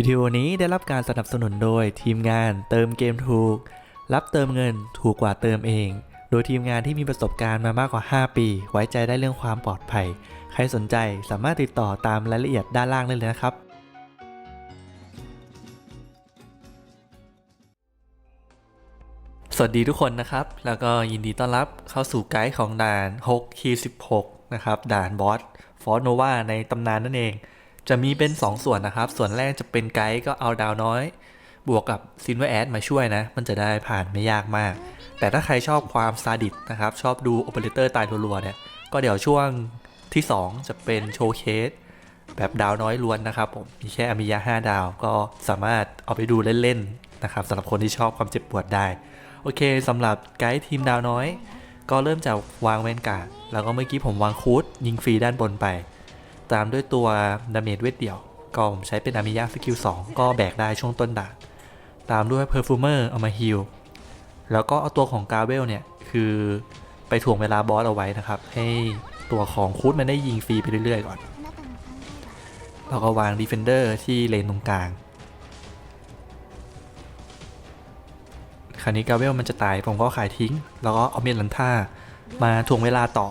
วิดีโอนี้ได้รับการสนับสนุนโดยทีมงานเติมเกมถูก รับเติมเงินถูกกว่าเติมเอง โดยทีมงานที่มีประสบการณ์มามากกว่า 5 ปี ไว้ใจได้เรื่องความปลอดภัย ใครสนใจสามารถติดต่อตามรายละเอียดด้านล่างได้เลยนะครับสวัสดีทุกคนนะครับ แล้วก็ยินดีต้อนรับเข้าสู่ไกด์ของด่าน6คี16นะครับ ด่านบอสฟอร์โนวาในตำนานนั่นเอง จะมีเป็น 2 ส่วนนะครับ ส่วนแรกจะเป็นไกด์ก็เอาดาวน้อย บวกกับซินเวอร์แอดมาช่วยนะ มันจะได้ผ่านไม่ยากมาก แต่ถ้าใครชอบความซาดิสนะครับ ชอบดูโอเปอเรเตอร์ตายรัวๆเนี่ย ก็เดี๋ยวช่วงที่ 2 จะเป็นโชว์เคสแบบดาวน้อยล้วนนะครับผม มีแค่อามิยะ5ดาวก็สามารถเอาไปดูเล่นๆนะครับสำหรับคนที่ชอบความเจ็บปวดได้ โอเคสำหรับไกด์ทีมดาวน้อย ก็เริ่มจากวางเวนการ์ดแล้วก็เมื่อกี้ผมวางคูดยิงฟรีด้านบนไป ตามด้วยตัวดาเมจเวทเดี่ยว ก็ผมใช้เป็นอามิยะสกิล2ก็แบกได้ช่วงต้นด่านตามด้วยเพอร์ฟูเมอร์เอามาฮิลแล้วก็เอาตัวของกาเวลเนี่ย คือไปถ่วงเวลาบอสเอาไว้นะครับ ให้ตัวของคูดมันได้ยิงฟรีไปเรื่อยๆก่อนแล้วก็วางดีเฟนเดอร์ที่เลนตรงกลาง คราวนี้กาเวลมันจะตายผมก็ขายทิ้ง แล้วก็เอาเมลันท่ามาถ่วงเวลาต่อ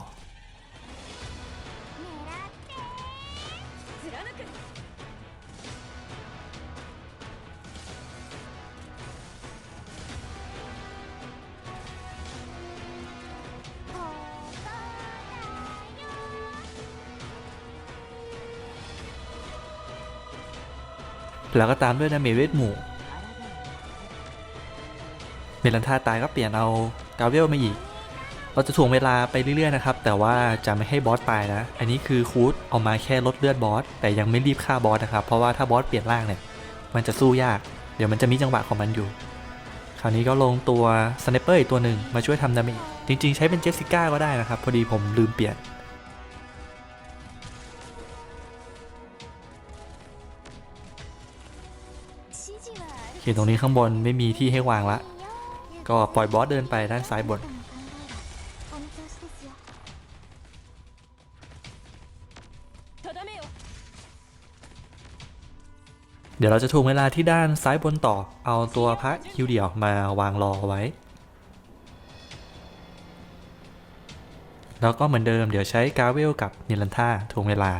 แล้วก็ตามด้วยดาเมจเวทหมู่เมลันทาตายก็เปลี่ยนเอากาเวลมาอีก เราจะถ่วงเวลาไปเรื่อยๆนะครับ แต่ว่าจะไม่ให้บอสตายนะ อันนี้คือคูดเอามาแค่ลดเลือดบอส แต่ยังไม่รีบฆ่าบอสนะครับ เพราะว่าถ้าบอสเปลี่ยนร่างเนี่ย มันจะสู้ยาก เดี๋ยวมันจะมีจังหวะของมันอยู่ คราวนี้ก็ลงตัวสไนปเปอร์อีกตัวหนึ่งมาช่วยทำดาเมจ จริงๆ ใช้เป็นเจสสิก้าก็ได้นะครับ พอดีผมลืมเปลี่ยน อเคตรงนี้ข้างบนไม่มีที่ให้วางละ ก็ปล่อยบอสเดินไปด้านซ้ายบนเดี๋ยวเราจะถ่วงเวลาที่ด้านซ้ายบนต่อ เอาตัวพระคิวเดี่ยวมาวางรอไว้ แล้วก็เหมือนเดิมเดี๋ยวใช้กาเวลกับนิลันท่าถ่วงเวลา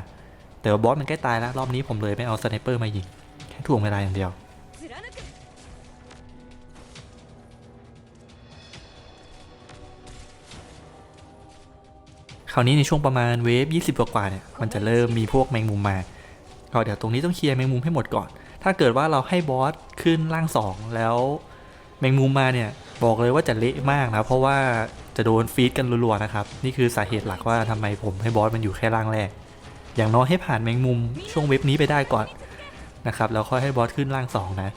แต่ว่าบอสมันใกล้ตายแล้ว รอบนี้ผมเลยไม่เอาสไนเปอร์มายิง แค่ถ่วงเวลาอย่างเดียว ราวนี้ในช่วงประมาณเวฟ20กว่าเนี่ยมันจะเริ่มมีพวกแมงมุมมาก็เดี๋ยวตรงนี้ต้องเคลียร์แมงมุมให้หมดก่อน ถ้าเกิดว่าเราให้บอสขึ้นล่าง 2 แล้วแมงมุมมาเนี่ยบอกเลยว่าจะเละมากนะเพราะว่าจะโดนฟีดกันรัวๆนะครับนี่คือสาเหตุหลักว่าทำไมผมให้บอสมันอยู่แค่ล่างแรก อย่างน้อยให้ผ่านแมงมุมช่วงเว็บนี้ไปได้ก่อนนะครับแล้วค่อยให้บอสขึ้นล่าง2นะ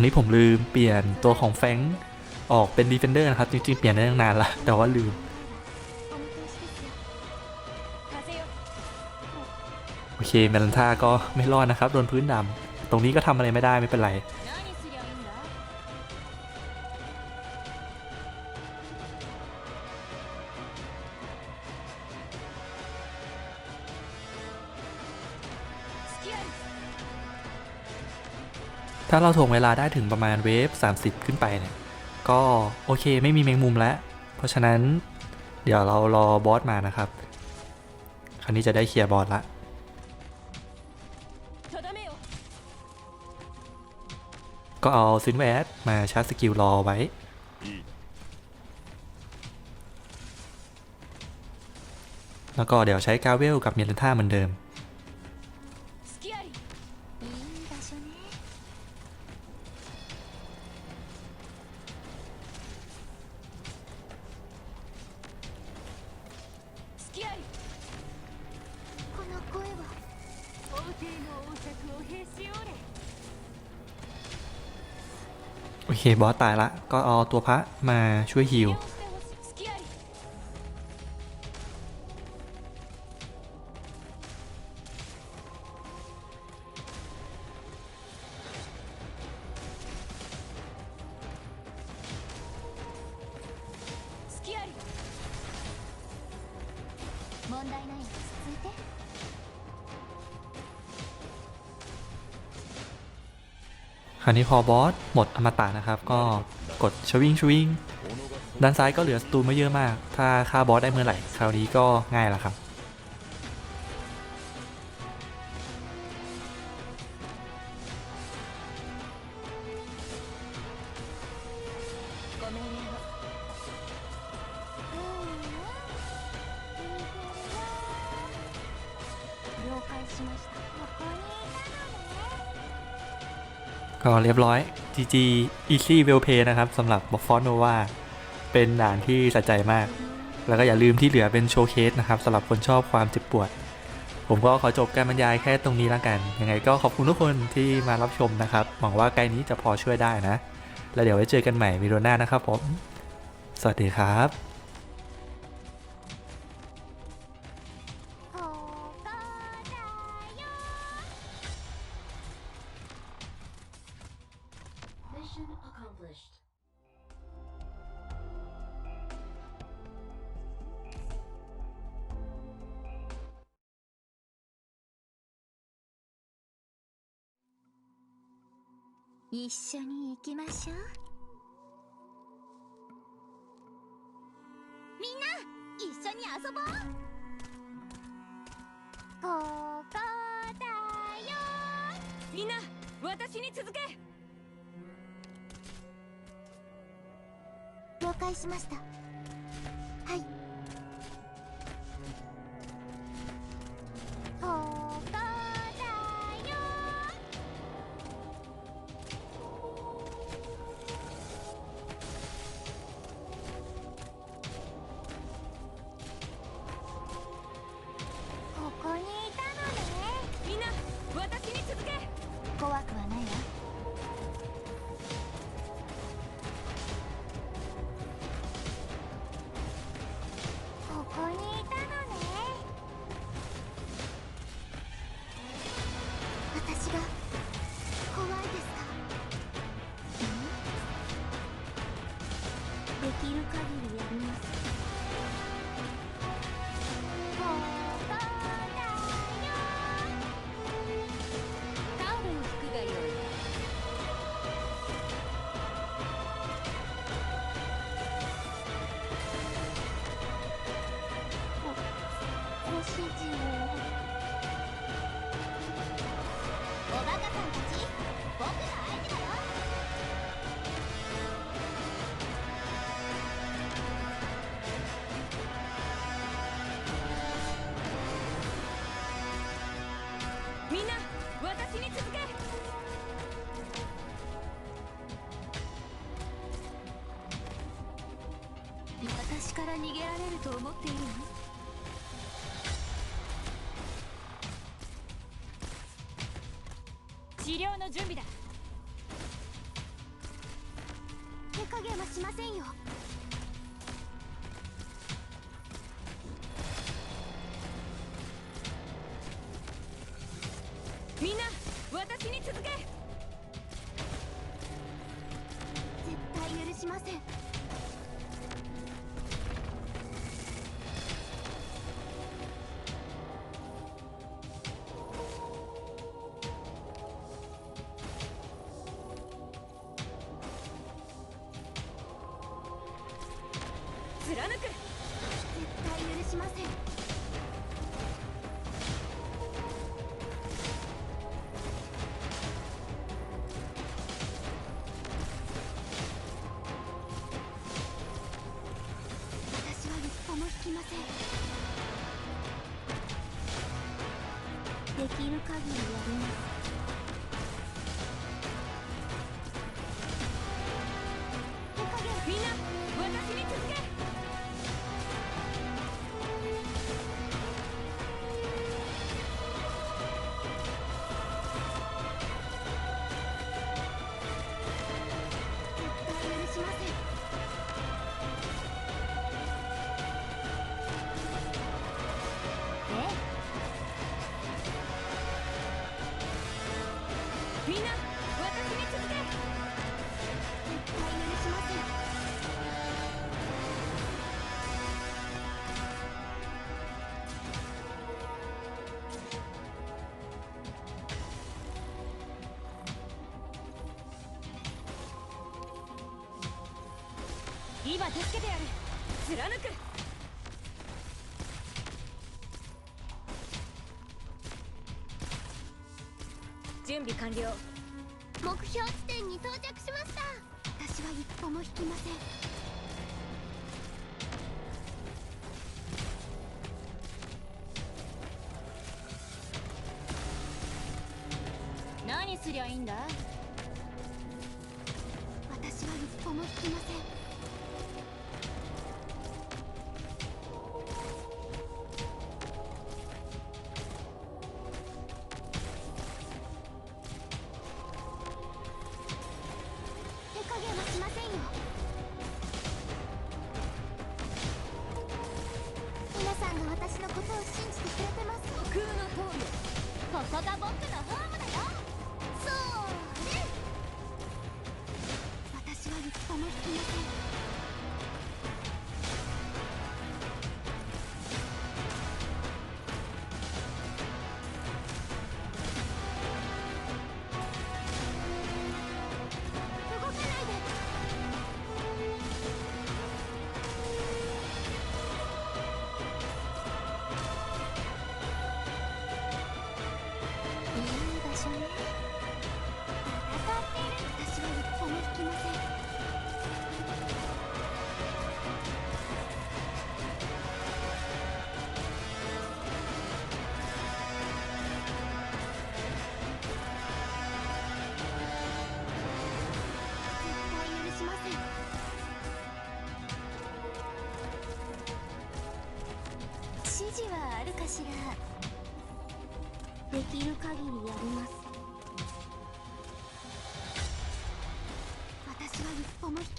รงนี้ผมลืมเปลี่ยนตัวของแฟงออกเป็นดีเฟนเดอร์นะครับ จริงๆ เปลี่ยนได้ตั้งนานละแต่ว่าลืม โอเคเมลันท่าก็ไม่รอดนะครับ โดนพื้นดำตรงนี้ก็ทำอะไรไม่ได้ไม่เป็นไร ถ้าเราถ่วงเวลาได้ถึงประมาณเวฟ30 ขึ้นไปเนี่ย ก็โอเคไม่มีแมงมุมแล้ว เพราะฉะนั้นเดี๋ยวเรารอบอสมานะครับ คราวนี้จะได้เคลียร์บอสละก็เอาซินแวดมาชาร์จสกิลรอไว้ แล้วก็เดี๋ยวใช้กาเวลกับเมลันท่าเหมือนเดิม โอเคบอสตายละ ก็เอาตัวพระมาช่วยฮิลาวนี้พอบอสหมดอมตะนะครับ ก็กดชวิงชวิงด้านซ้ายก็เหลือสตูไม่เยอะมาก ถ้าฆ่าบอสได้เมื่อไหร่ คราวนี้ก็ง่ายแล้วครับ ก็เรียบร้อย GG Easy Well Play นะครับสำหรับบอฟฟอนโนวาเป็นด่านที่สะใจมาก แล้วก็อย่าลืมที่เหลือเป็นโชว์เคสนะครับสำหรับคนชอบความเจ็บปวด ผมก็ขอจบการบรรยายแค่ตรงนี้แล้วกัน ยังไงก็ขอบคุณทุกคนที่มารับชมนะครับ หวังว่าไกด์นี้จะพอช่วยได้นะ แล้วเดี๋ยวไว้เจอกันใหม่วิดีโอหน้านะครับผม สวัสดีครับ 一緒に行きましょう。みんな一緒に遊ぼう。ここだよ。みんな私に続け。了解しました。はい思っている。の治療の準備だ。手加減はしませんよ。みんな私に続け。絶対許しませんません。できる限りやります。今助けてやる。貫く。準備完了。目標地点に到着しました。私は一歩も引きません。何すりゃいいんだ？私は一歩も引きません listening.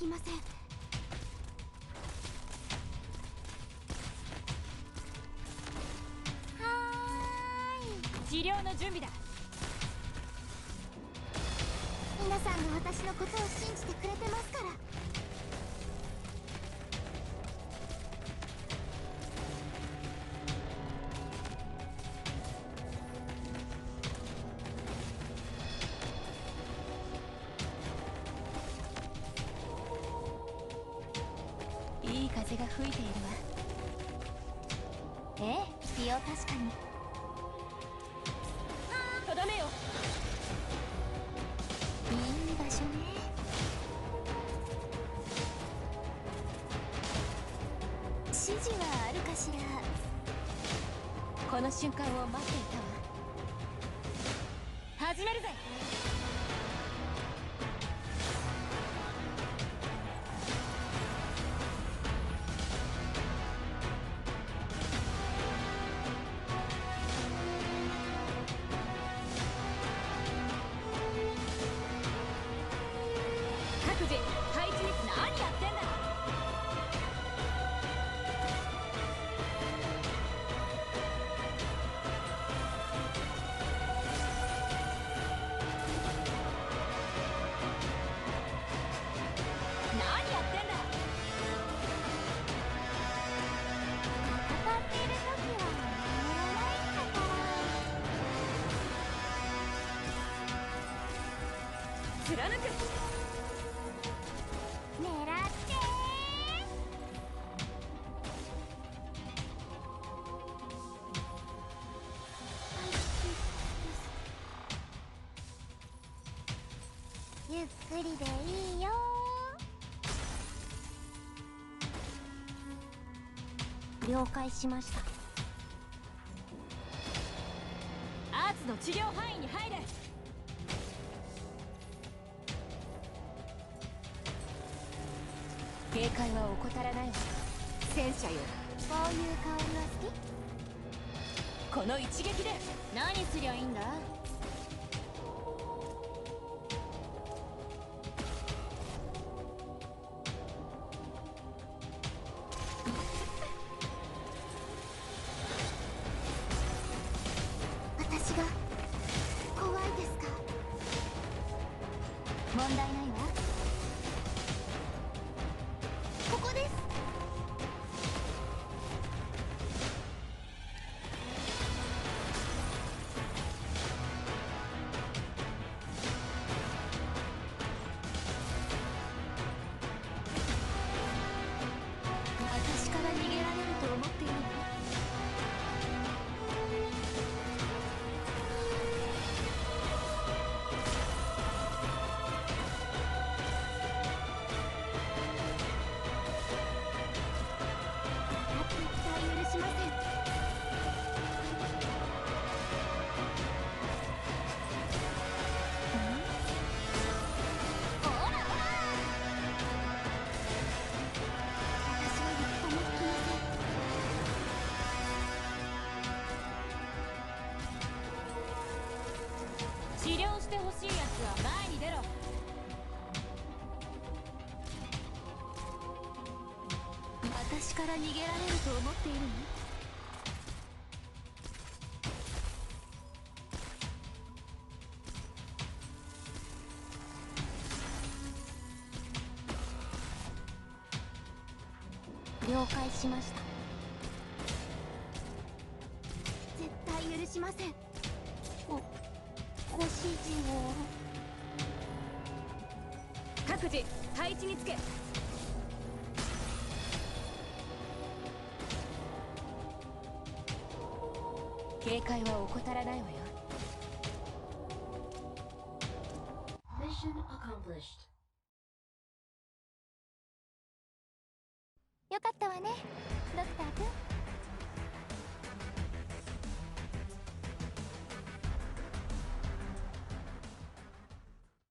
きません。はーい。治療の準備だ。皆さんが私のことを信じてくれてますから。風が吹いているわ。ええ必要確かに。とどめよ。いい場所ね。指示はあるかしら。この瞬間を待っていた了解しました。アーツの治療範囲に入れ。警戒は怠らないわ。戦車よ。こういう香りは好き。この一撃で。何すりゃいいんだ？してほしいやつは前に出ろ。私から逃げられると思っているの？各自配置につけ。警戒は怠らないわよ。